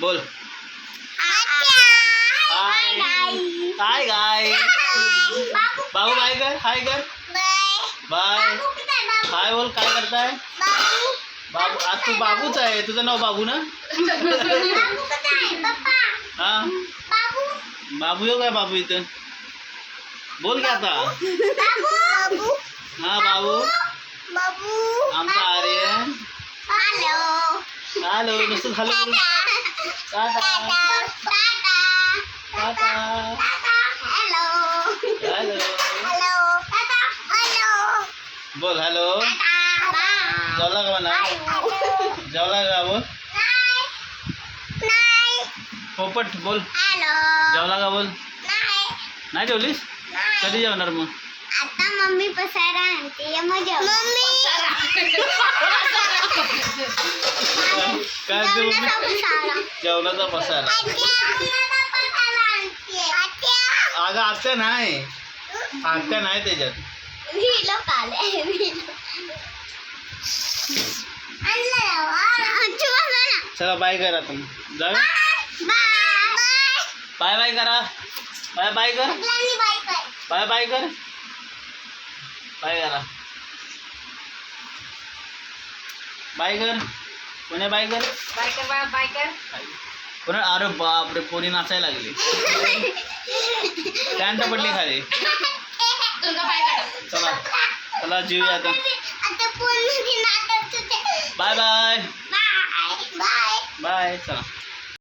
बोल। हाय हाय गाय बाबू बाय कर हाय कर बाय हाय बोल काय करताय बाबू आज तू बाबूच आहे. तुझं नाव बाबू ना? हा? बाबू? येऊ काय बाबू इथं? बोल की आता. हा बाबू. आमचा आर्यन. हॅलो. नुसतं हॅलो. टाटा हॅलो बोल हॅलो जेवला का म्हणा जेवला का बोल पोपट बोल। जेवला का बोल नाही जेवलीस कधी जेवणार मग आता मम्मी पसारा आणते मग मम्मी! काय जेवणाचा अगं, आत्या नाही. आत्या नाही त्याच्यात. चला बाय करा तुम्ही. जाऊ. बाय बाय करा. बाय बाय कर. बाय बाय कर. बाय करा. बाय कर. कोणी बाय कर बायकर बा बायकर. कोणा? अरे बापरे पोरी नाचायला लागली. पॅन्ट पडली खाली. बाय चला चला जीवया आता. Bye bye. Bye bye. Bye चला.